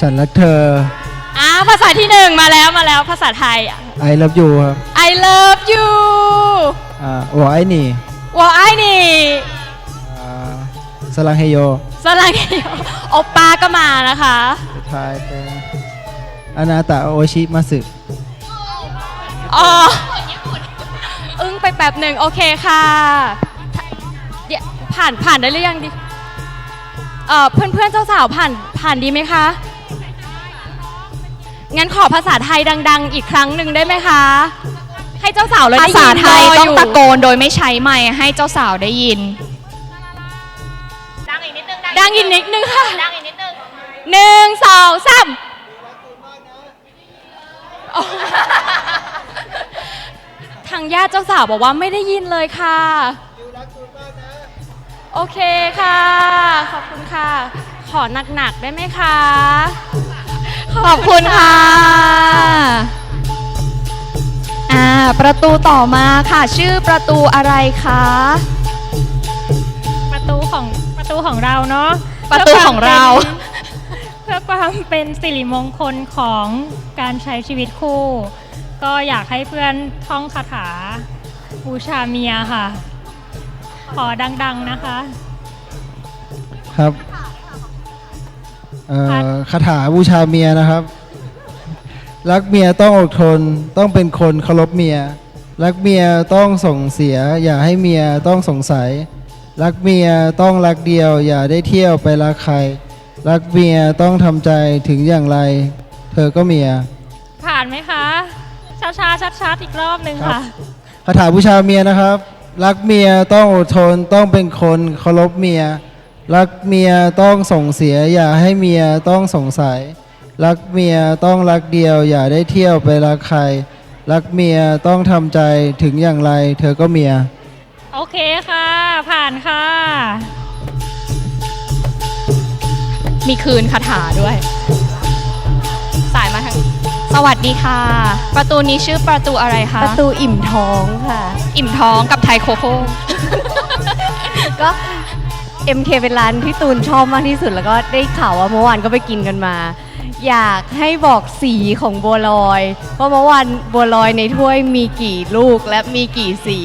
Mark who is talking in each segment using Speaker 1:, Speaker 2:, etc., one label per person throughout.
Speaker 1: ฉันรักเธอ
Speaker 2: อ่าภาษาที่หนึ่งมาแล้วมาแล้วภาษาไทย
Speaker 1: I love you ครับ
Speaker 2: I love you
Speaker 1: อ่าหัวไอ้
Speaker 2: หนี่ว
Speaker 1: อไอนี่อ่าสลังเฮโย
Speaker 2: สลังเฮโยอปป้าก็มานะคะ
Speaker 1: สุดท้ายเป็นอานาตะโอชิมาสึ
Speaker 2: อ๋ออึ้งไปแป๊บหนึ่งโอเคค่ะเดี๋ยวผ่านผ่านได้หรือยังดิเออเพื่อนเพื่อนเจ้าสาวผ่านผ่านดีไหมคะ งั้นขอภาษาไทยดัง ๆ อีกครั้งหนึ่งได้ไหมคะ ให้เจ้าสาวเลย
Speaker 3: ภา
Speaker 2: ได้
Speaker 3: ษา
Speaker 2: ยิน
Speaker 3: ไทย
Speaker 2: ร
Speaker 3: ต้อง
Speaker 2: ยู่
Speaker 3: ตะโกนโดยไม่ใช้ไมค์ให้เจ้าสาวได้ยิน
Speaker 2: ดังอีกนิดนึงค่ะดังอีกนิดนึงหนึ่งสองสามโอ้ทางญาติเจ้าสาวบอกว่าไม่ได้ยินเลยค่ะ โอเคค่ะ ขอบคุณค่ะ ขอหนักๆได้ไหมคะ
Speaker 3: ขอบคุณค่ะอ่าประตูต่อมาค่ะ ชื่อประตูอะไรคะ
Speaker 4: ประตูของประตูของเราเนาะ
Speaker 3: ประตูของเรา
Speaker 4: เพื่อความเป็นสิริมงคลของการใช้ชีวิตคู่ ก็อยากให้เพื่อนท่องคาถาบูชาเมียค่ะ ขอดัง ๆนะคะ
Speaker 1: ครับ เอ่
Speaker 4: ครับ
Speaker 1: อคาถาบูชาเมียนะครับ รักเมียต้องอดทนต้องเป็นคนเคารพเมีย รักเมียต้องส่งเสีย อย่าให้เมียต้องสงสัย รักเมียต้องรักเดียว อย่าได้เที่ยวไปรักใคร รักเมียต้องทำใจถึงอย่างไร เธอก็เมีย
Speaker 4: ผ่านไหมคะ ช้าๆชัดๆอีกรอบหนึ่ง
Speaker 1: ครั
Speaker 4: ค่ะ
Speaker 1: บคาถาบูชาเมียนะครับ รักเมียต้องอดทนต้องเป็นคนเคารพเมีย รักเมียต้องส่งเสีย อย่าให้เมียต้องสงสัย รักเมียต้องรักเดียว อย่าได้เที่ยวไปรักใคร รักเมียต้องทำใจถึงอย่างไร เธอก็เมีย
Speaker 4: โอเคค่ะ ผ่านค่ะ
Speaker 3: มีคืนคาถาด้วย สายมาทางสวัสดีค่ะ ประตูนี้ชื่อประตูอะไรคะ
Speaker 5: ประตูอิ่มท้องค่ะ
Speaker 3: อิ่มท้องกับไทยโคโค่
Speaker 5: ก็ MK เป็นร้านที่ตูนชอบมากที่สุด แล้วก็ได้ข่าวว่าเมื่อวานก็ไปกินกันมา อยากให้บอกสีของบัวลอยว่าเมื่อวานบัวลอยในถ้วยมีกี่ลูกและมีกี่สี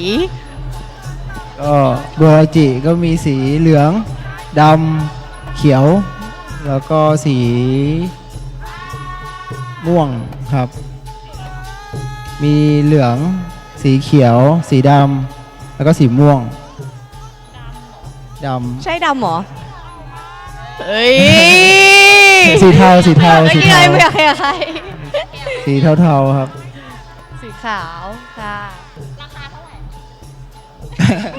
Speaker 1: ก็บัวลอยจิก็มีสีเหลืองดำเขียว แล้วก็สีม่วงครับ มีเหลือง สีเขียว สีดำแล้วก็สีม่วง ด
Speaker 5: ใช่ดำเหรอเฮ้ยำ
Speaker 1: สีเทาสีเทา
Speaker 5: ไม่
Speaker 1: สี
Speaker 5: กิน
Speaker 1: เทา
Speaker 5: อะไรไม่อยากให้ใคร
Speaker 1: สีเทาๆครับ
Speaker 5: สีขาวค่ะ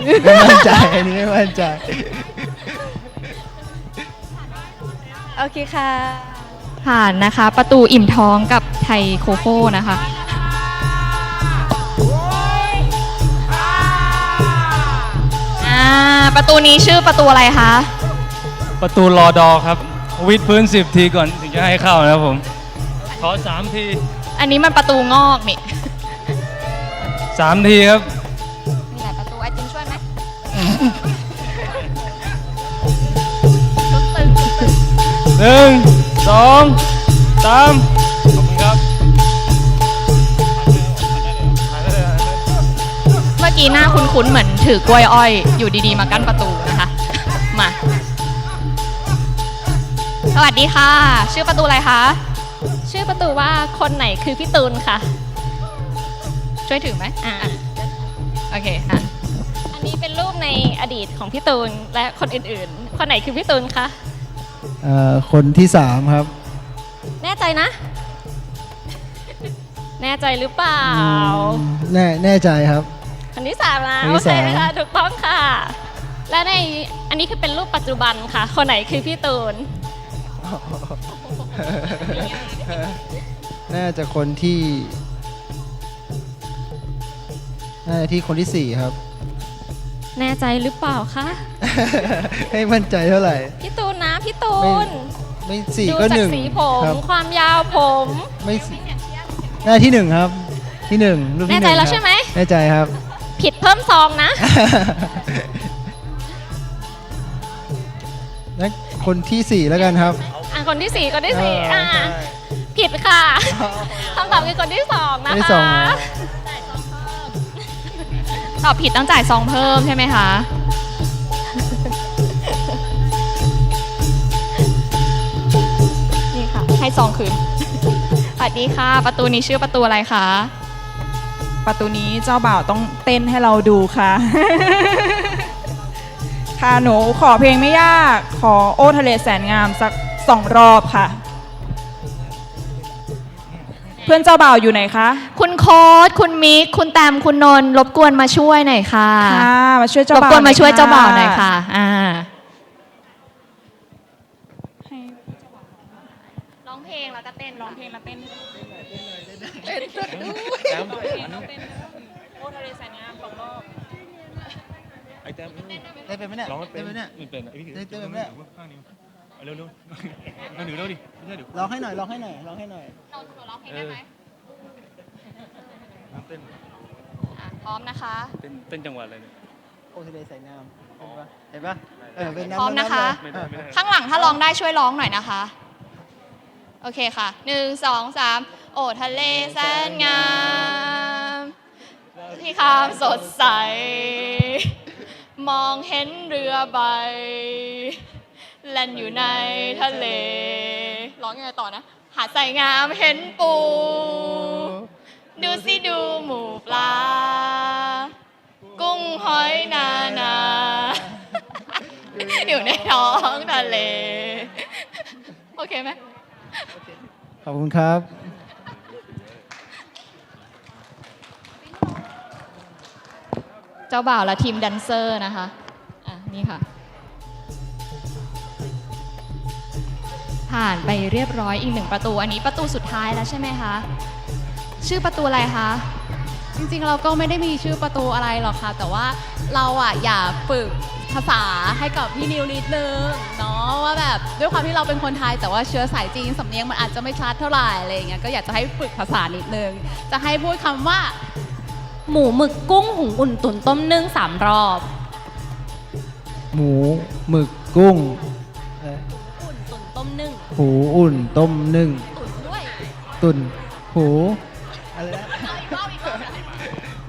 Speaker 1: ไม่มั่นใจอันนี้ไม่มั่นใจ
Speaker 5: โอเคค่ะ
Speaker 3: ผ่านนะคะ ประตูอิ่มท้องกับไทยโคโค่นะคะ ประตูนี้ชื่อประตูอะไรคะ
Speaker 6: ประตูรอดอครับวิดพื้น10ทีก่อนถึงจะให้เข้านะครับผม ขอ3ที
Speaker 3: อันนี้มันประตูงอกนี่
Speaker 6: 3ทีครับ
Speaker 3: มีหลายประตูไอติมช่วยไหม
Speaker 6: หนึ่งสองสาม
Speaker 3: กี้หน้าคุ้นๆเหมือนถือกล้วยอ้อย อยู่ดีๆ มากั้นประตูนะคะ มา สวัสดีค่ะ ชื่อประตูอะไรคะ
Speaker 2: ชื่อประตูว่าคนไหนคือพี่ตูนค่ะ
Speaker 3: ช่วยถือไหม
Speaker 2: อ่า
Speaker 3: โอเคอะ
Speaker 2: อันนี้เป็นรูปในอดีตของพี่ตูนและคนอื่นๆ คนไหนคือพี่ตูนคะ
Speaker 1: เอ่อคนที่สามครับ
Speaker 2: แน่ใจนะ แน่ใจหรือเปล่า
Speaker 1: แน่แน่ใจครับ
Speaker 2: คนที่สามนะ
Speaker 1: คน
Speaker 2: โอ
Speaker 1: ที่
Speaker 2: เค
Speaker 1: สาม
Speaker 2: ค่ะถูกต้องค่ะ และในอันนี้คือเป็นรูปปัจจุบันค่ะ คนไหนคือพี่ตูน
Speaker 1: น่าจะคนที่น่าจะที่คนที่สี่ครับ
Speaker 2: แน่ใจหรือเปล่าคะ
Speaker 1: ให้มั่นใจเท่าไหร่
Speaker 2: พี่ตูนนะพี่ตูน
Speaker 1: ไม่สี่
Speaker 2: ดู
Speaker 1: ก็
Speaker 2: จา
Speaker 1: ห
Speaker 2: ก
Speaker 1: นึ่ง
Speaker 2: สีผม
Speaker 1: ครับ
Speaker 2: ความยาวผม
Speaker 1: ไม่สี่น่าที่หนึ่งครับ ที่หนึ่งรูปที่
Speaker 2: แน่
Speaker 1: ห
Speaker 2: ใจ
Speaker 1: นึ่ง
Speaker 2: แล้ว
Speaker 1: ครับ
Speaker 2: ใช่ไหม
Speaker 1: แน่ใจครับ
Speaker 2: ผิดเพิ่มซองนะ
Speaker 1: นั่นคนที่สี่แล้วกันครับ
Speaker 2: อะคนที่สี่คนที่สี่
Speaker 1: เออ
Speaker 2: อ่า
Speaker 1: ใช่
Speaker 2: ผิดค่ะคำตอบคือคนที่สองนะ
Speaker 1: ที่
Speaker 2: คะ
Speaker 1: สองนะ
Speaker 3: ตอบผิดต้องจ่ายซองเพิ่มใช่ไหมคะ นี่ค่ะ ให้ซองคืนสวัสดีค่ะ ประตูนี้ชื่อประตูอะไรคะ
Speaker 7: ประตูนี้เจ้าบ่าวต้องเต้นให้เราดูค่ะ ค่ะหนูขอเพลงไม่ยากขอโอทะเลแสนงามสักสองรอบค่ะ เพื่อนเจ้าบ่าวอยู่ไหนคะ
Speaker 3: คุณโค้ดคุณมิก คุณแตมคุณนนท์รบกวนมาช่วยหน่อยค่ะ
Speaker 7: ค่ะมาช่วยเจ้าร
Speaker 3: บ
Speaker 7: บ่าว
Speaker 3: กวนมาช่วย
Speaker 7: หน่
Speaker 3: เจ้าบ่าวหน่อยค่ะอ่า
Speaker 7: ให้
Speaker 3: ร้องเพลงแล้วก็เต้น
Speaker 7: ร้องเพลงแล้วเต้น โอทะเลแสนงามสองรอบ
Speaker 1: ได้เป็นไหมเนี่ย
Speaker 6: ร้องไม่เป็น
Speaker 1: ได้ไหมเนี่ย
Speaker 6: ไม่เป็นอะ
Speaker 1: ได้ได้เป็นไหมเนี่ย
Speaker 6: ข้างนี้เอาเร็วเร็วนั่นหนูเร็วดิไม่ใช่เดี๋ยว
Speaker 1: ร้องให้หน่อยร้องให้หน่อยร้องให้หน่อย
Speaker 6: เออเต้น
Speaker 3: พร้อมนะคะ
Speaker 6: เต้นเต้นจังหวะอะไรเนี่ย
Speaker 1: โอ้ทะเลใส่น้ำเห็นปะเห็นปะเออเป็นน้ำ
Speaker 3: พร้อมนะคะ
Speaker 6: ไม่ได้ไม่ได้
Speaker 3: ข้างหลังถ้าร้องได้ช่วยร้องหน่อยนะคะ โอเคค่ะหนึ่งสองสาม โอ้ทะเลแสนงามที่คามสดใส มองเห็นเรือใบแล่นอยู่ในทะเล ร้องยังไงต่อนะ หาดใสงามเห็นปู ดูสิดูหมูปลา กุ้งหอยนานา อยู่ในท้องทะเล โอเคไหม
Speaker 1: ขอบคุณครับ
Speaker 3: เจ้าบ่าวและทีมแดนเซอร์นะคะอะนี่ค่ะ ผ่านไปเรียบร้อยอีกหนึ่งประตู อันนี้ประตูสุดท้ายแล้วใช่ไหมคะชื่อประตูอะไรคะ
Speaker 5: จริงๆเราก็ไม่ได้มีชื่อประตูอะไรหรอกค่ะ แต่ว่าเราอะอยากฝึกภาษาให้กับพี่นิวนิดนึงเนาะว่าแบบด้วยความที่เราเป็นคนไทย แต่ว่าเชื้อสายจีนสำเนียงมันอาจจะไม่ชัดเท่าไหร่อะไรเงี้ยก็อยากจะให้ฝึกภาษานิดนึง จะให้พูดคำว่า
Speaker 2: หมูหมึกกุ้งหุงอุ่นตุ๋นต้มนึ่งสามรอบ
Speaker 1: หมูหมึกกุ้งเอ่อ
Speaker 5: อุ่นตุ๋นต้มนึ่ง
Speaker 1: หูอุ่นต้มนึ่ง
Speaker 5: ตุ๋นด้วย
Speaker 1: ตุ่นหูอะไรนะ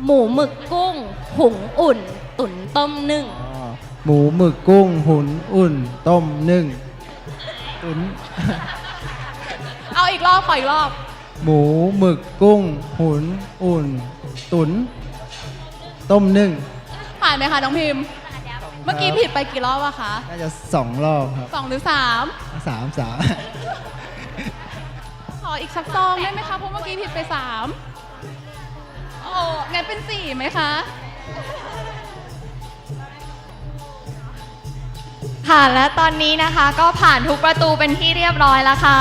Speaker 2: หมูหมึกกุ้ง หุงอุ่น ตุ๋นต้มนึ่ง
Speaker 1: อ๋อหมูหมึกกุ้งหุนอุ่นต้มนึ่งตุน
Speaker 5: เอาอีกรอบขออีกรอบ
Speaker 1: หมูหมึกกุ้ง หุน อุ่น ตุนต้มนึ่ง
Speaker 5: ผ่านไหมคะน้องพิมพ์ เมื่อกี้ผิดไปกี่รอบอะคะ
Speaker 1: น่าจะสองรอบครับ
Speaker 5: สองหรือสาม
Speaker 1: สามสาม
Speaker 5: ขออีกสักซองได้ไหมคะเพราะเมื่อกี้ผิดไปสามโอ้งั้นเป็นสี่ไหมคะ
Speaker 3: ค่ะและตอนนี้นะคะก็ผ่านทุกประตูเป็นที่เรียบร้อยแล้วค่ะ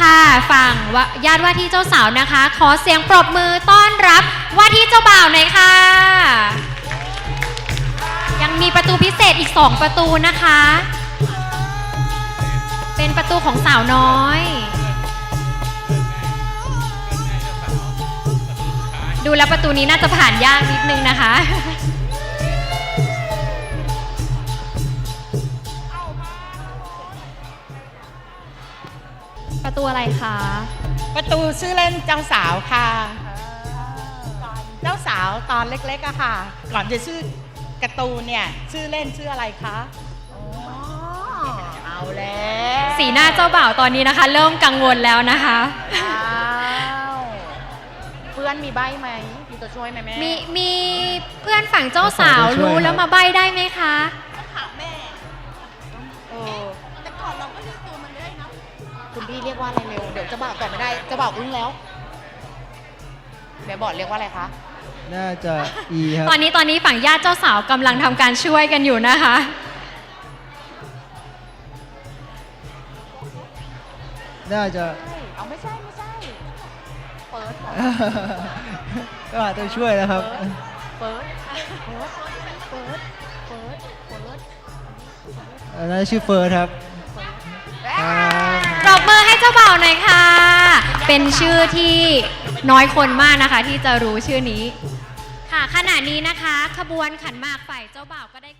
Speaker 2: ค่ะฝั่งวะญาติว่าที่เจ้าสาวนะคะ ขอเสียงปรบมือต้อนรับว่าที่เจ้าบ่าวหน่อยค่ะ ยังมีประตูพิเศษอีก 2 ประตูนะคะ เป็นประตูของสาวน้อย ดูแล้วประตูนี้น่าจะผ่านยากนิดนึงนะคะ
Speaker 3: ประตูอะไรคะ
Speaker 8: ประตูชื่อเล่นเจ้าสาวค่ะเจ้าสาวตอนเล็กๆอะค่ะ ก่อนจะชื่อการ์ตูนเนี่ยชื่อเล่นชื่ออะไรคะอ๋อเอาแล้ว
Speaker 2: สีหน้าเจ้าบ่าวตอนนี้นะคะ เริ่มกังวลแล้วนะคะ
Speaker 8: อ้าวเพื่อนมีใบไหมมีตัวช่วยไหมแม่
Speaker 2: มีมีเพื่อนฝั่งเจ้าสาว
Speaker 1: ขอตัวช่วย
Speaker 2: รู้แล้ว
Speaker 1: ครับ
Speaker 2: มาใบได้ไหมคะ
Speaker 8: พี่เรียกว่าอะไรเร็ว เดี๋ยวเจะบ่าวตอบไม่ได้เจะบ่าวอึ้งแล้ว เดี๋ยวบอกเรียกว่าอะไรคะ
Speaker 1: น่าจะอีครับ
Speaker 2: ตอนนี้ตอนนี้ฝั่งญาติเจ้าสาวกำลังทำการช่วยกันอยู่นะคะ
Speaker 1: น่าจะ
Speaker 8: เอาไม่ใช่ไม่ใช่ เปิด
Speaker 1: ก็อาจจะช่วยนะครับ
Speaker 8: เปิดเปิดเปิดเปิดเปิด
Speaker 1: อันนั้นชื่อเฟิร์สครับครั
Speaker 2: จ้าบ่าวหน่อยค่ะ เป็นชื่อที่น้อยคนมากนะคะที่จะรู้ชื่อนี้ ค่ะขณะนี้นะคะ ขบวนขันหมากฝ่ายเจ้าบ่าวก็ได้